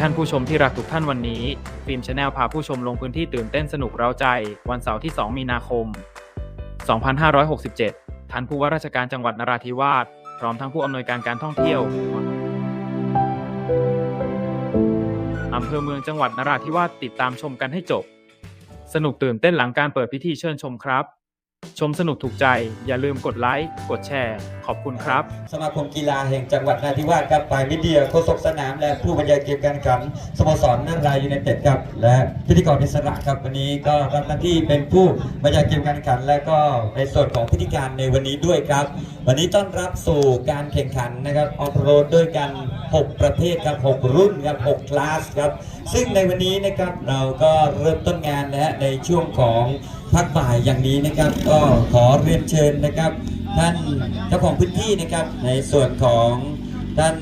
ท่านผู้ชมที่รักทุกท่านวันนี้ ฟิล์มชาแนลพาผู้ชมลงพื้นที่ตื่นเต้นสนุกเร้าใจ วันเสาร์ที่ 2 มีนาคม 2567 ท่านผู้ว่าราชการจังหวัดนราธิวาสพร้อมทั้งผู้อำนวยการการท่องเที่ยวอำเภอเมืองจังหวัดนราธิวาสติดตามชมกันให้จบ สนุกตื่นเต้นหลังการเปิดพิธีเชิญชมครับ ชมสนุกถูกใจ อย่าลืมกดไลค์ กดแชร์ ขอบคุณครับ สมาคมกีฬาแห่งจังหวัดนราธิวาสครับฝ่ายมิเดียโฆษกสนาม และผู้บรรยายเกมการแข่งขันสโมสรนันรายยูไนเต็ดครับ และพิธีกรอิสระครับวันนี้ก็รับหน้าที่เป็นผู้บรรยายเกมการแข่งขัน และก็ในส่วนของพิธีการในวันนี้ด้วยครับ วันนี้ต้อนรับสู่การแข่งขันนะครับออฟโรดด้วยกัน 6 ประเภทครับ 6 รุ่นครับ6คลาสครับซึ่งในวันนี้นะครับเราก็เริ่มต้นงานนะฮะในช่วงของ ภาคบ่ายอย่างนี้นะครับ ก็ขอเรียนเชิญนะครับ ท่านเจ้าของพื้นที่นะครับ ในส่วนของท่าน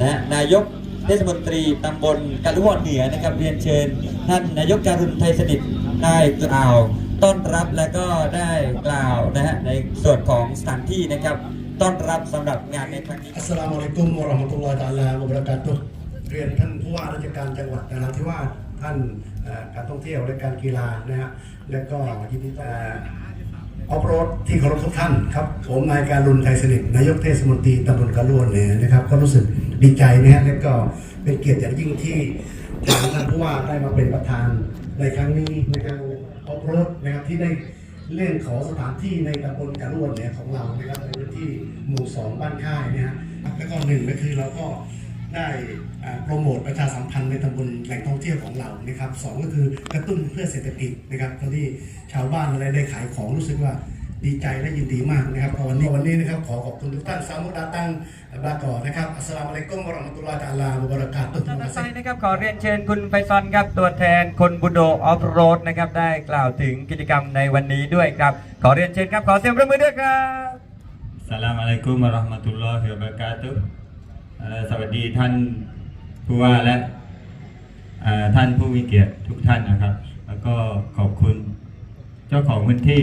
นะนายกเทศมนตรีตำบลกาลุวอนเหนือนะครับ เรียนเชิญ ท่านนายกการุณไทยสนิทได้กล่าวต้อนรับและก็ได้กล่าวนะฮะในส่วนของสถานที่นะครับ ต้อนรับสำหรับงานในครั้งนี้อัสลามุอะลัยกุมวะเราะห์มะตุลลอฮิตะอาลาวะบะเราะกาตุฮ์เรียนท่านผู้ว่าราชการจังหวัดนราธิวาส ท่านการท่องเที่ยวและการกีฬานะฮะและก็ยินดีต้อนรับออฟโรดที่เคารพทุกท่านครับผมนายการุณไทยสนิทนายกเทศมนตรีตำบลกระลวนเนี่ยนะครับ ก็รู้สึกดีใจนะฮะและก็เป็นเกียรติอย่างยิ่งที่ทางท่านผู้ว่าได้มาเป็นประธานในครั้งนี้ในการออฟโรดนะครับที่ได้เรื่องขอสถานที่ในตำบลกระลวนเนี่ยของเรานะครับในพื้นที่หมู่สองบ้านค่ายเนี่ยฮะแล้วก็หนึ่งก็คือเราก็ ได้อ่าโปรโมทประชาสัมพันธ์ในตำบลแหล่งท่องเที่ยวของเรานะครับสองก็คือกระตุ้นเพื่อเศรษฐกิจนะครับตอนที่ชาวบ้านอะไรได้ขายของรู้สึกว่าดีใจและยินดีมากนะครับก็วันนี้วันนี้นะครับขอขอบคุณทุกท่านสามุดาตังบากอนะครับอัสสลามุอะลัยกุมวะเราะห์มะตุลลอฮิตะอาลาวะบะเราะกาตุฮ์ต่อไปนะครับขอเรียนเชิญคุณไฟซอนครับตัวแทนคนบุโดออฟโรดนะครับได้กล่าวถึงกิจกรรมในวันนี้ด้วยครับขอเรียนเชิญครับขอเสียงปรบมือด้วยครับ Assalamualaikum warahmatullahi wabarakatuh เอ่อ สวัสดีท่านผู้ว่าและท่านผู้มีเกียรติทุกท่านนะครับ แล้วก็ขอบคุณเจ้าของพื้นที่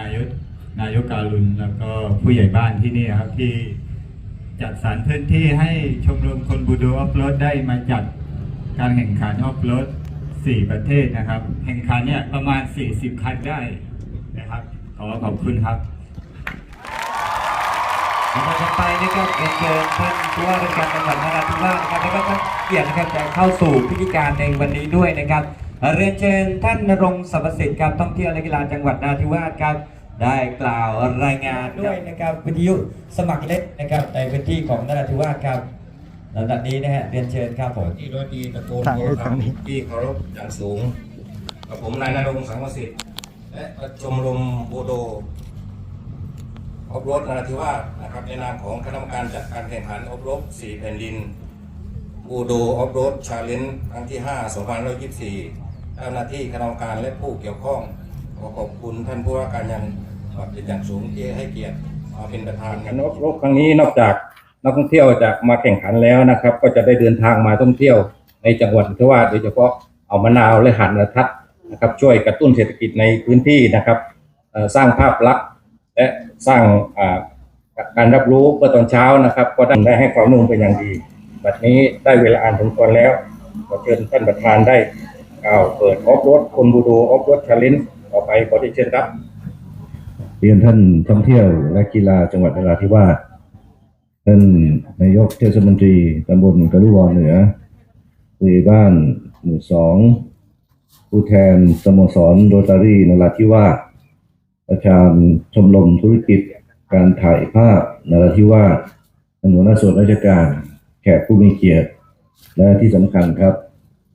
นายกนายกการุณแล้วก็ผู้ใหญ่บ้านที่นี่ครับที่จัดสรรพื้นที่ให้ชมรมคนบูโดออฟโรดได้มาจัดการแข่งขันออฟโรดสี่ประเทศนะครับแข่งขันเนี่ยประมาณ 40 คันได้นะครับ ขอขอบคุณครับ ลำดับต่อไปนะครับเรียนเชิญท่านผู้ว่าราชการจังหวัดนราธิวาสนะครับแล้วก็ท่านเกียรตินะครับจะเข้าสู่พิธีการในวันนี้ด้วยนะครับเอ่อเรียนเชิญท่านนรงค์สรรพสิทธิ์ครับท่องเที่ยวและกีฬาจังหวัดนราธิวาสครับได้กล่าวรายงานด้วยนะครับวิทยุสมัครเล็กนะครับในพื้นที่ของนราธิวาสครับลำดับนี้นะฮะเรียนเชิญครับผมที่ร้อยตรีตะโกนโทรศัพท์ที่เคารพอย่างสูงกับผมนายนรงค์สังวสิทธิ์และประชมรมโบโด ออฟโรดนราธิวาสนะครับในนามของคณะกรรมการจัดการแข่งขันออฟโรดสี่แผ่นดินโบโดออฟโรดชาเลนจ์ครั้งที่ 5 2524เจ้าหน้าที่คณะกรรมการและผู้เกี่ยวข้องขอขอบคุณท่านผู้ว่าการยังจังหวัดเป็นอย่างสูงที่ให้เกียรติมาเป็นประธานการรบครั้งนี้นอกจากนักท่องเที่ยวจะมาแข่งขันแล้วนะครับ ก็จะได้เดินทางมาท่องเที่ยวในจังหวัดนราธิวาสโดยเฉพาะเอามะนาวและหันระทัดนะครับ ช่วยกระตุ้นเศรษฐกิจในพื้นที่นะครับสร้างภาพลักษณ์และ สร้างการรับรู้เมื่อตอนเช้านะครับ ก็ได้ให้ความนุ่มเป็นอย่างดีบัดนี้ได้เวลาอ่านสมควรแล้วขอเชิญท่านประธานได้กล่าวเปิดออฟโรดคนบูโดออฟโรดชาเลนจ์ต่อไปขอเชิญครับเรียนท่านท่องเที่ยวและกีฬาจังหวัดนราธิวาสท่านนายกเทศมนตรีตำบลกระลุวอเหนือผู้ใหญ่บ้านหมู่สองผู้แทนสโมสรโรตารีนราธิวาส ประธานชมรมธุรกิจการถ่ายภาพนราธิวาสท่านหัวหน้าส่วนราชการ แขกผู้มีเกียรติ และที่สำคัญครับ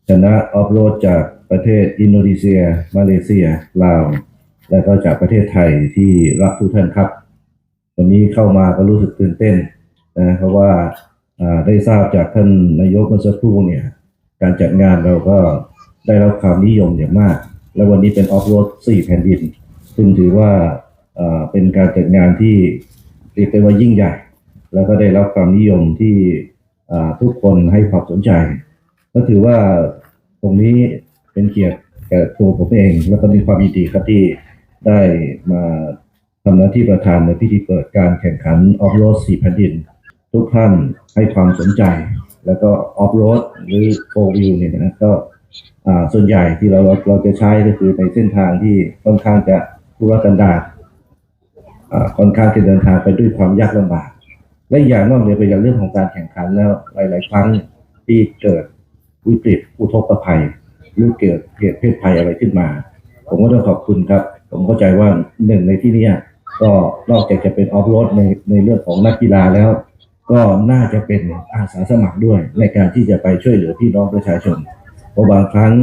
ชนะออฟโรดจากประเทศอินโดนีเซีย มาเลเซีย ลาว และก็จากประเทศไทยที่รักทุกท่านครับ วันนี้เข้ามาก็รู้สึกตื่นเต้นนะเพราะว่าอ่าได้ทราบจากท่านนายกเมื่อสักครู่เนี่ย การจัดงานเราก็ได้รับความนิยมอย่างมาก และวันนี้เป็นออฟโรดสี่แผ่นดิน ซึ่งถือว่าเป็นการจัดงานที่เรียกได้ว่ายิ่งใหญ่ แล้วก็ได้รับความนิยมที่ทุกคนให้ความสนใจ ก็ถือว่าตรงนี้เป็นเกียรติแก่ตัวผมเอง แล้วก็มีความยินดีครับที่ได้มาทำหน้าที่ประธานในพิธีเปิดการแข่งขันออฟโรดสี่แผ่นดิน ทุกท่านให้ความสนใจ แล้วก็ออฟโรดหรือโฟวิวเนี่ยนะก็ส่วนใหญ่ที่เราเราเราจะใช้ก็คือในเส้นทางที่ค่อนข้างจะ ทุรกันดารค่อนข้างจะเดินทางไปด้วยความยากลำบาก และอย่างนอกเหนือไปจากเรื่องของการแข่งขันแล้วหลาย ๆ ครั้งที่เกิดวิกฤตอุทกภัย หรือเกิดเหตุเพศภัยอะไรขึ้นมา ผมก็ต้องขอบคุณครับ ผมเข้าใจว่าหนึ่งในที่นี้ก็นอกจากจะเป็นออฟโรดในในเรื่องของนักกีฬาแล้ว ก็น่าจะเป็นอาสาสมัครด้วย ในการที่จะไปช่วยเหลือพี่น้องประชาชนเพราะบางครั้ง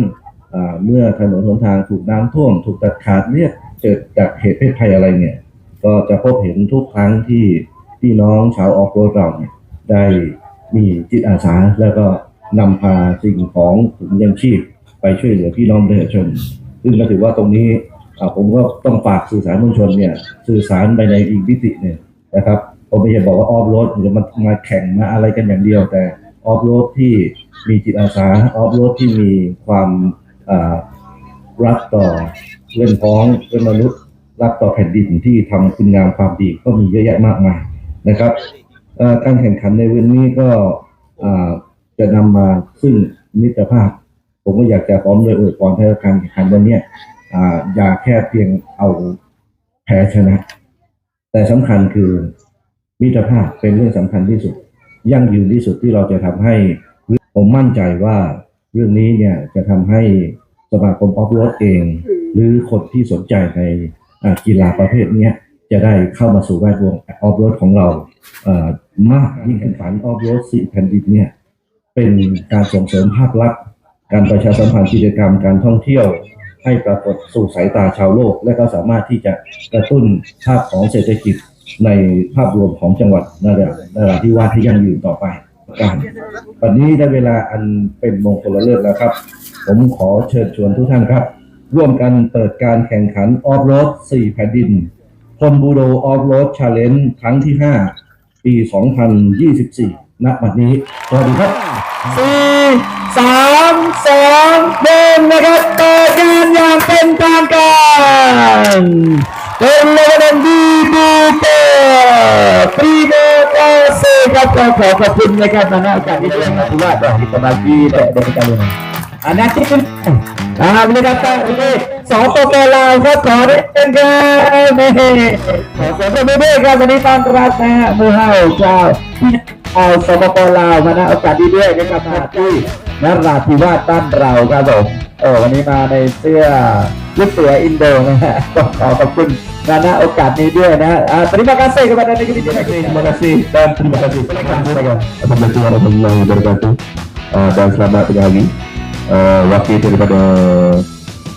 เมื่อถนนหนทางถูกน้ำท่วม ถูกตัดขาดเรียก เกิดจากเหตุเพศภัยอะไรเนี่ย ก็จะพบเห็นทุกครั้งที่พี่น้องชาวออฟโรดเราเนี่ยได้มีจิตอาสาแล้วก็นำพาสิ่งของถุงยังชีพไปช่วยเหลือพี่น้องประชาชน ซึ่งก็ถือว่าตรงนี้ผมก็ต้องฝากสื่อสารมวลชนเนี่ยสื่อสารไปในอีกมิติหนึ่งนะครับผมไม่ใช่บอกว่าออฟโรดจะมามาแข่งมาอะไรกันอย่างเดียว แต่ออฟโรดที่มีจิตอาสาออฟโรดที่มีความรักต่อ เพื่อนพ้องเพื่อนมนุษย์รักต่อแผ่นดินที่ทำคุณงามความดีก็มีเยอะแยะมากมายนะครับการแข่งขันในวันนี้ก็จะนำมาซึ่งมิตรภาพ ผมก็อยากจะพร้อมเลยอวยพรให้การแข่งขันวันนี้อ่าอย่าแค่เพียงเอาแพ้ชนะ แต่สำคัญคือมิตรภาพเป็นเรื่องสำคัญที่สุด ยั่งยืนที่สุดที่เราจะทำให้ผมมั่นใจว่าเรื่องนี้เนี่ยจะทำให้สมาคมออฟโรดเอง หรือคนที่สนใจในกีฬาประเภทนี้จะได้เข้ามาสู่แวดวงออฟโรดของเรามากยิ่งขึ้นฝันออฟโรดสี่แผ่นดินเนี่ยเป็นการส่งเสริมภาพลักษณ์การประชาสัมพันธ์กิจกรรมการท่องเที่ยว ให้ปรากฏสู่สายตาชาวโลก และก็สามารถที่จะกระตุ้นภาพของเศรษฐกิจในภาพรวมของจังหวัดนรานาราธิวาสให้ยั่งยืนต่อไปการวันนี้ได้เวลาอันเป็นมงคลเลิศแล้วครับ ผมขอเชิญชวนทุกท่านครับ ร่วมกันเปิดการแข่งขันออฟโรด 4 แผ่นดินพลบูโดออฟโรดชาเลนจ์ครั้งที่ 5 ปี 2024 ณ บัดนี้ สวัสดีครับสี่สามสองหนึ่งนะครับเปิดงานอย่างเป็นทางการเป็นเลเวนดีบูเตอร์ปรีโมเตอร์เซครับขอขอบคุณนะครับนะฮะจากที่ได้มาที่ว่าดอันนั้นที่เป็นอ่าบรรยากาศนี้สองตัวแกลาวครับขอได้เป็นกันเสีย งปรบมือด้วยครับวันนี้ต้อนรับนะฮะมือเฮาเจ้าที่เอาสปปลาวมาณโอกาสดีด้วยนะครับมาที่นราธิวาสบ้านเราครับผมโอ้วันนี้มาในเสื้อลูกเสืออินโดนะฮะก็ขอขอบคุณณโอกาสนี้ด้วยนะอ่า terima kasih kepada negeri kita terima kasih dan terima kasih Assalamualaikum warahmatullahi wabarakatuh uh, dan selamat pagi uh, wakil daripada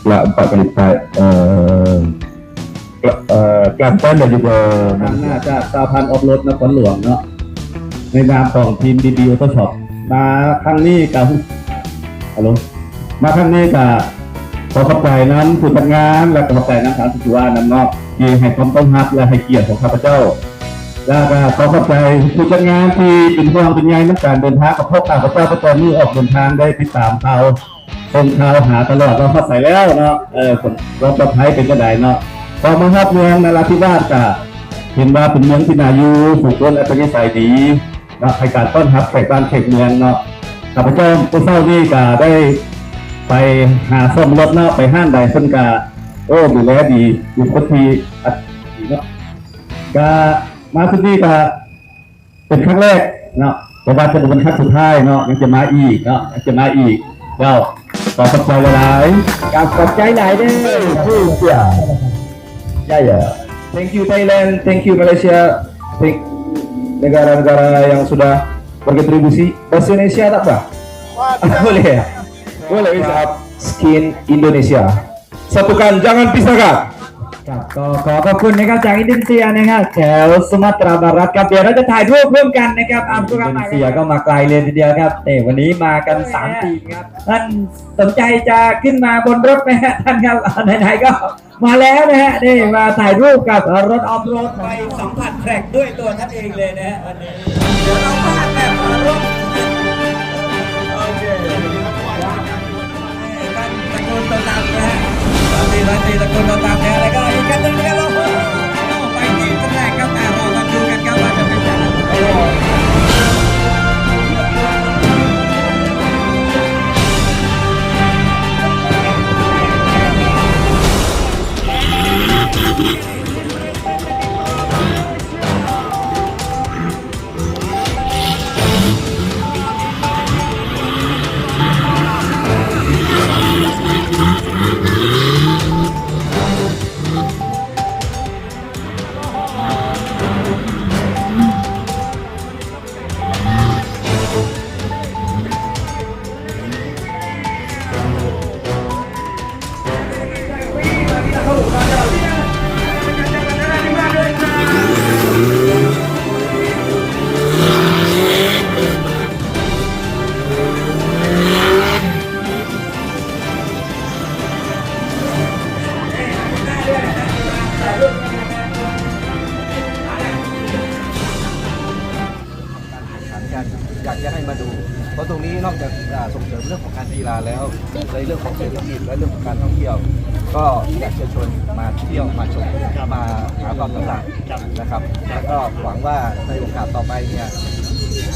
kelab empat kali empat uh, kelab, uh, Kelantan dan juga ทางหน้าจากสาพันธ์ออฟโรดนครหลวงเนาะในนามของทีมดีดีออโต้ช็อปมาครั้งนี้กับฮัลโหลมาครั้งนี้กับขอขอบใจนั้นผู้จัดงาน และขอบใจนั้นทางสุวาน้ำเนาะที่ให้ความต้อนรับและให้เกียรติของข้าพเจ้า แล้วก็ขอขอบใจผู้จัดงานที่เป็นห่วงเป็นใยในการเดินทางกับพวกข้าพเจ้าประจำนี้ออกเดินทางได้ติดตามเขาส่งข่าวหาตลอดเราเข้าใส่แล้วเนาะเออคนเราปลอดภัยเป็นกระไดเนาะพอมาครับเมืองนราธิวาสก็เห็นว่าเป็นเมืองที่นาอยู่ผูกต้นและเป็นนิสัยดีเนาะให้การต้อนรับแขกบ้านแขกเมืองเนาะข้าพเจ้าผู้เศร้านี่ก็ได้ไปหาซ่อมรถเนาะไปห้างใดเพิ่นก็โอ้ดูแลดีอยู่คนที่อัดดีเนาะก็ มาที่นี่ก็เป็นครั้งแรกเนาะแต่ว่าจะเป็นครั้งสุดท้ายเนาะยังจะมาอีกเนาะยังจะมาอีกเจ้าขอขอบใจหลายๆกับขอบใจหลายเด้อผู้เสียใช่ya thank you Thailand thank you Malaysia thank negara-negara yang sudah berkontribusi bahasa Indonesia tak pak boleh ya boleh bisa skin Indonesia satukan jangan pisahkan ครับก็ขอขอบคุณนะครับจากอินโดนีเซียนะครับแถวสุมาตราบารัตครับเดี๋ยวเราจะถ่ายรูปร่วมกันนะครับอินโดนีเซียก็มาไกลเลยทีเดียวครับเอ่วันนี้มากันสามทีมครับท่านสนใจจะขึ้นมาบนรถไหมฮะท่านครับไหนๆก็มาแล้วนะฮะนี่มาถ่ายรูปกับรถออฟโรดไปสัมผัสแทร็กด้วยตัวท่านเองเลยนะฮะวันนี้เดี๋ยวเราผ่านแบบอารมณ์โอเคท่านตะโกนตามๆนะฮะ ตีร้อยตีตะกุนตามๆเนี่ยแล้วก็อีกกันหนึ่งนะครับเราไปทีมแรกครับแต่เรามาดูกันครับว่าจะเป็นย่างไร ของเศรษฐกิจและเรื่องของการท่องเที่ยว ก็อยากเชิญชวนมาเที่ยวมาชมมาหาความสำเร็จนะครับแล้วก็หวังว่าในโอกาสต่อไปเนี่ย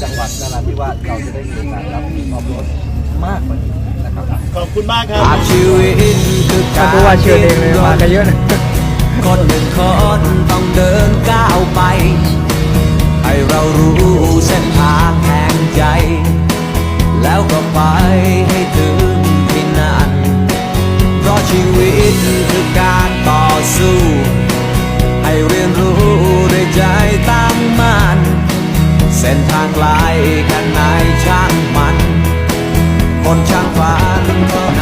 จังหวัดนราธิวาสเราจะได้มีโอกาสรับออฟโรดมากกว่านี้นะครับชีวิตคือการผู้ว่าเชิญเองเลยมากันเยอะนะคนหนึ่งคนต้องเดินก้าวไป ให้เรารู้เส้นทางแห่งใจ แล้วก็ไป ไกลกันไหนช่างมัน คนช่างฝันก็